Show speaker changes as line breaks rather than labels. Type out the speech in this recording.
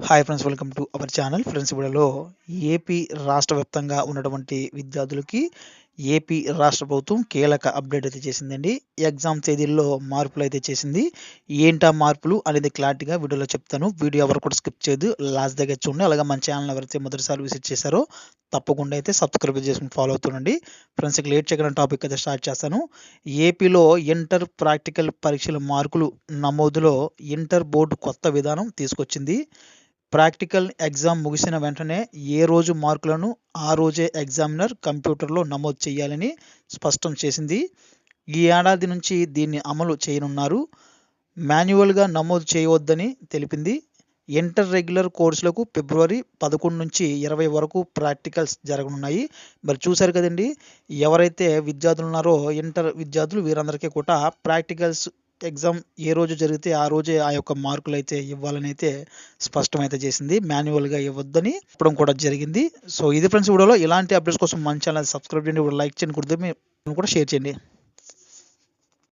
Hi friends welcome to our channel friends ఇప్పుడులో AP రాష్ట్ర వ్యాప్తంగా ఉన్నటువంటి విద్యార్థులకి ఏపీ రాష్ట్ర ప్రభుత్వం కీలక అప్డేట్ అయితే చేసిందండి. ఎగ్జామ్ తేదీల్లో మార్పులు అయితే చేసింది. ఏంటా మార్పులు అనేది క్లారిటీగా వీడియోలో చెప్తాను. వీడియో ఎవరు కూడా స్కిప్ చేయదు. లాస్ట్ దగ్గర చూడండి. అలాగే మన ఛానల్ ఎవరైతే మొదటిసారి విజిట్ చేశారో తప్పకుండా అయితే సబ్స్క్రైబ్ చేసుకుని ఫాలో అవుతుండండి. ఫ్రెండ్స్ ఇక లేట్ చేయకుండా టాపిక్ అయితే స్టార్ట్ చేస్తాను. ఏపీలో ఇంటర్ ప్రాక్టికల్ పరీక్షల మార్కులు నమోదులో ఇంటర్ బోర్డు కొత్త విధానం తీసుకొచ్చింది. ప్రాక్టికల్ ఎగ్జామ్ ముగిసిన వెంటనే ఏ రోజు మార్కులను ఆ రోజే ఎగ్జామినర్ కంప్యూటర్లో నమోదు చేయాలని స్పష్టం చేసింది. ఈ ఏడాది నుంచి దీన్ని అమలు చేయనున్నారు. మాన్యువల్గా నమోదు చేయవద్దని తెలిపింది. ఇంటర్ రెగ్యులర్ కోర్సులకు ఫిబ్రవరి పదకొండు నుంచి ఇరవై వరకు ప్రాక్టికల్స్ జరగనున్నాయి. మరి చూశారు కదండి ఎవరైతే విద్యార్థులు ఉన్నారో ఇంటర్ విద్యార్థులు వీరందరికీ కూడా ప్రాక్టికల్స్ ఎగ్జామ్ ఏ రోజు జరిగితే ఆ రోజే ఆ యొక్క మార్కులు అయితే ఇవ్వాలని అయితే స్పష్టమైతే చేసింది. మాన్యువల్గా ఇవ్వద్దని చెప్పడం కూడా జరిగింది. సో ఇది ఫ్రెండ్స్ వీడియోలో. ఇలాంటి అప్డేట్స్ కోసం మన ఛానల్ సబ్స్క్రైబ్ చేయండి. లైక్ చేయండి కూడా షేర్ చేయండి.